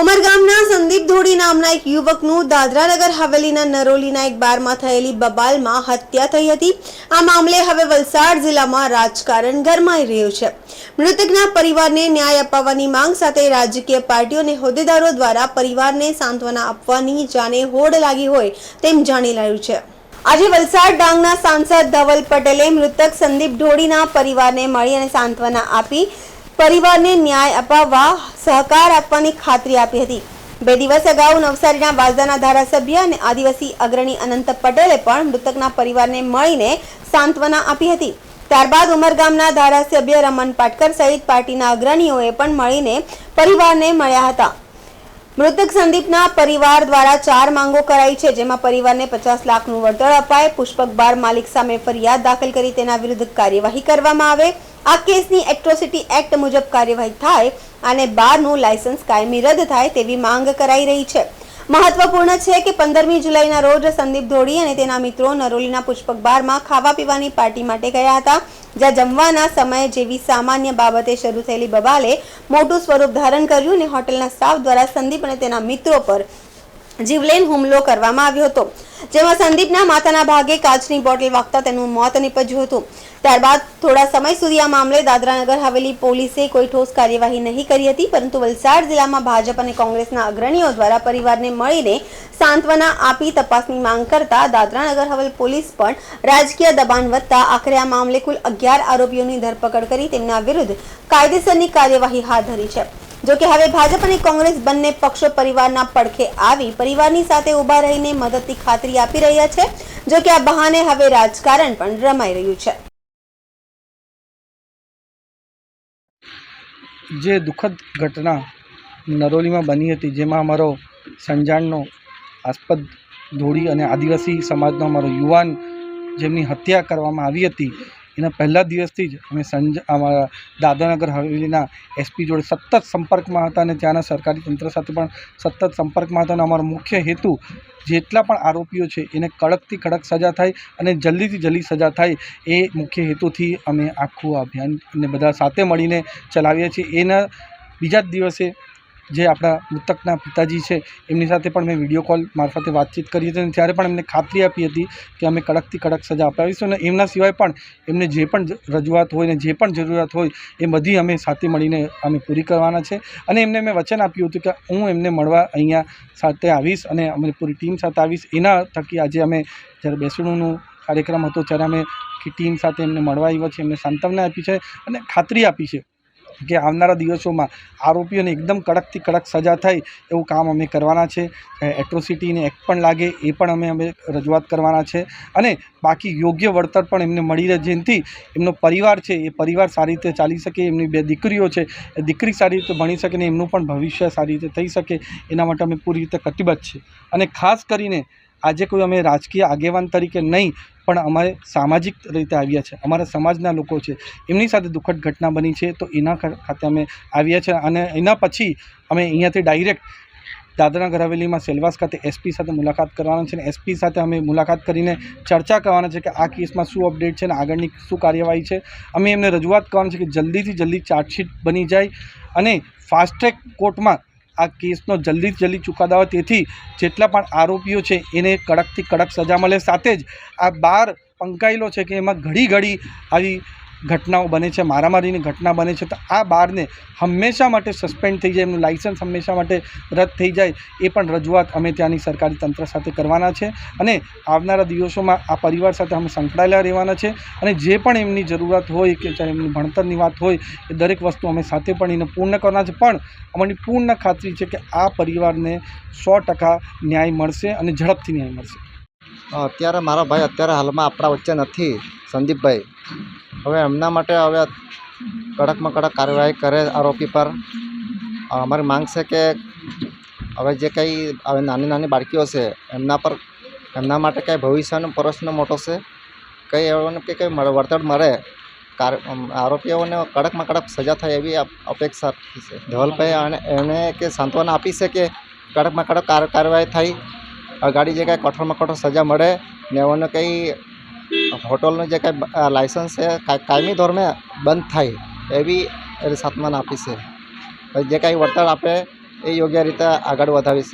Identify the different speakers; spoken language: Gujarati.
Speaker 1: ઉમરગામના સંદીપ ધોડી નામના એક યુવકનું દાદરાનગર હવેલીના નરોલીના એક બારમાં થયેલી બબાલમાં હત્યા થઈ હતી. આ મામલે હવે વલસાડ જિલ્લામાં રાજકારણ ગરમાઈ રહ્યું છે. મૃતકના પરિવારને ન્યાય અપાવવાની માંગ સાથે રાજકીય પાર્ટીઓ અને હોદ્દેદારો દ્વારા પરિવારને સાંત્વના આપવાની જાણે હોડ લાગી હોય તેમ જાણી રહ્યું છે. આજે વલસાડ ડાંગના સાંસદ ધવલ પટેલે મૃતક સંદીપ ઢોડીના પરિવારને મળી અને સાંત્વના આપી પરિવારને ન્યાય અપાવવા સહકાર આપવાની ખાતરી આપી હતી. બે દિવસ અગાઉ નવસારીના વાઝદાના ધારાસભ્ય અને આદિવાસી અગ્રણી અનંત પટેલે પણ મૃતકના પરિવારને મળીને સાંત્વના આપી હતી. ત્યારબાદ ઉમરગામના ધારાસભ્ય રમણ પાટકર સહિત પાર્ટીના અગ્રણીઓએ પણ મળીને પરિવારને મળ્યા હતા. મૃતક સંદીપના પરિવાર દ્વારા ચાર માંગો કરાઈ છે, જેમાં પરિવારને પચાસ લાખનું વળતર અપાય, પુષ્પક બાર માલિક સામે ફરિયાદ દાખલ કરી તેના વિરુદ્ધ કાર્યવાહી કરવામાં આવે આ કેસની એટ્રોસિટી એક્ટ મુજબ કાર્યવાહી થાય અને બારનું લાયસન્સ કાયમી રદ થાય તેવી માંગ કરાઈ રહી છે. મહત્વપૂર્ણ છે કે પંદરમી જુલાઈના રોજ સંદીપ ધોડી અને તેના મિત્રો નરોલીના પુષ્પક બારમાં ખાવા પીવાની પાર્ટી માટે ગયા હતા, જ્યાં જમવાના સમયે જેવી સામાન્ય બાબતે શરૂ થયેલી બબાલે મોટું સ્વરૂપ ધારણ કર્યું અને હોટલના સ્ટાફ દ્વારા સંદીપ અને તેના મિત્રો પર જીવલેણ હુમલો કરવામાં આવ્યો હતો, જેમાં સંદીપના માથાના ભાગે કાચની બોટલ વાગતા તેનું મોત નીપજ્યું હતું. ત્યારબાદ થોડા સમય સુધી આ મામલે દાદરાનગર હવેલી પોલીસે કોઈ ઠોસ કાર્યવાહી નહીં કરી હતી, પરંતુ વલસાડ જિલ્લામાં ભાજપ અને કોંગ્રેસના અગ્રણીઓ દ્વારા પરિવારને મળીને સાંત્વના આપી તપાસની માંગ કરતા દાદરાનગર હવેલ પોલીસ પણ રાજકીય દબાણ વધતા આખરે આ મામલે કુલ અગિયાર આરોપીઓની ધરપકડ કરી તેમના વિરુદ્ધ કાયદેસરની કાર્યવાહી હાથ ધરી છે. જો હવે ભાજપ અને કોંગ્રેસ બંને પક્ષો પરિવારના પડખે આવી પરિવારની સાથે ઊભા રહીને મદદની ખાતરી આપી રહ્યા છે. જો આ બહાને હવે રાજકારણ પણ રમાઈ રહ્યું છે.
Speaker 2: જે દુઃખદ ઘટના નરોલીમાં બની હતી, જેમાં અમારો સંજાણનો આસ્પદ ધોળી અને આદિવાસી સમાજનો અમારો યુવાન જેમની હત્યા કરવામાં આવી હતી એના પહેલા દિવસથી જ અમે સંજ, અમારા દાદાનગર હવેલીના એસપી જોડે સતત સંપર્કમાં હતા અને ત્યાંના સરકારી તંત્ર સાથે પણ સતત સંપર્કમાં હતા અને અમારો મુખ્ય હેતુ જેટલા પણ આરોપીઓ છે એને કડકથી કડક સજા થાય અને જલ્દીથી જલ્દી સજા થાય એ મુખ્ય હેતુથી અમે આખું અભિયાન અને બધા સાથે મળીને ચલાવીએ છીએ. એના બીજા જ દિવસે જે આપણા મૃતકના પિતાજી છે, એમની સાથે પણ મેં વીડિયો કોલ મારફતે વાતચીત કરી હતી અને ત્યારે પણ એમને ખાતરી આપી હતી કે અમે કડકથી કડક સજા અપાવીશું અને એમના સિવાય પણ એમને જે પણ રજૂઆત હોય ને જે પણ જરૂરિયાત હોય, એ બધી અમે સાથે મળીને અમે પૂરી કરવાના છે. અને એમને મેં વચન આપ્યું હતું કે હું એમને મળવા અહીંયા સાથે આવીશ અને અમે પૂરી ટીમ સાથે આવીશ. એના થકી આજે અમે જ્યારે બેસણુંનું કાર્યક્રમ હતો, ત્યારે અમે ટીમ સાથે એમને મળવા આવ્યા છે એમને સાંત્વના આપી છે અને ખાતરી આપી છે. કે આવનારા દિવસોમાં આરોપીઓને એકદમ કડકથી કડક સજા થાય એવું કામ અમે કરવાના છે. એટ્રોસિટીને એક પણ લાગે એ પણ અમે અમે રજૂઆત કરવાના છે. અને બાકી યોગ્ય વળતર પણ એમને મળી રહે, જેનાથી એમનો પરિવાર છે, એ પરિવાર સારી રીતે ચાલી શકે, એમની બે દીકરીઓ છે, એ દીકરી સારી રીતે ભણી શકે ને એમનું પણ ભવિષ્ય સારી રીતે થઈ શકે, એના માટે અમે પૂરી રીતે કટિબદ્ધ છે અને ખાસ કરીને આજે કોઈ અમે રાજકીય આગેવાન તરીકે નહીં, પણ અમારે સામાજિક રીતે આવ્યા છે. અમારા સમાજના લોકો છે. એમની સાથે દુઃખદ ઘટના બની છે, તો એના ખાતે અમે આવ્યા છે અને એના પછી અમે અહીંયાથી ડાયરેક્ટ દાદરાનગર હવેલીમાં સેલવાસ ખાતે એસપી સાથે મુલાકાત કરવાના છે અને એસપી સાથે અમે મુલાકાત કરીને ચર્ચા કરવાના છે કે આ કેસમાં શું અપડેટ છે અને આગળની શું કાર્યવાહી છે. અમે એમને રજૂઆત કરવાની છે કે જલ્દીથી જલ્દી ચાર્જશીટ બની જાય અને ફાસ્ટ ટ્રેક કોર્ટમાં આ કેસનો જલ્દીથી જલ્દી ચુકાદો આવે. તેથી જેટલા પણ આરોપીઓ છે, એને કડકથી કડક સજા મળે. સાથે જ આ બાર પંકાયેલો છે કે એમાં ઘડી ઘડી આવી ઘટનાઓ બને છે, મારામારીની ઘટના બને છે, તો આ બારને હંમેશા માટે સસ્પેન્ડ થઈ જાય, એમનું લાઇસન્સ હંમેશા માટે રદ થઈ જાય, એ પણ રજૂઆત અમે ત્યાંની સરકારી તંત્ર સાથે કરવાના છે અને આવનારા દિવસોમાં આ પરિવાર સાથે અમે સંકળાયેલા રહેવાના છે અને જે પણ એમની જરૂરિયાત હોય કે ચાહે એમની ભણતરની વાત હોય, એ દરેક વસ્તુ અમે સાથે પણ એને પૂર્ણ કરવાના છે. પણ અમારી પૂર્ણ ખાતરી છે કે આ પરિવારને સો ટકા ન્યાય મળશે અને ઝડપથી ન્યાય મળશે.
Speaker 3: અત્યારે મારા ભાઈ અત્યારે હાલમાં આપણા વચ્ચે નથી. સંદીપભાઈ, હવે એમના માટે હવે કડકમાં કડક કાર્યવાહી કરે આરોપી પર. અમારી માંગ છે કે હવે જે કંઈ હવે નાની નાની બાળકીઓ છે, એમના પર, એમના માટે કંઈ ભવિષ્યનો પ્રશ્ન મોટો છે? કંઈ એઓને કે કંઈ મળે, વળતર મળે? કાર આરોપીઓને કડકમાં કડક સજા થાય એવી અપેક્ષા છે. ધવલભાઈ અને એને કે સાંત્વના આપી છે કે કડકમાં કડક કાર્યવાહી થઈ અગાડી જે કાંઈ કઠોરમાં કઠોર સજા મળે ને એઓને કંઈ હોટલનું જે કાંઈ લાઇસન્સ છે કાયમી ધોરણે બંધ થાય, એવી એની સાતમાન આપી છે. જે કાંઈ વળતર આપે, એ યોગ્ય રીતે આગળ વધાવીશ.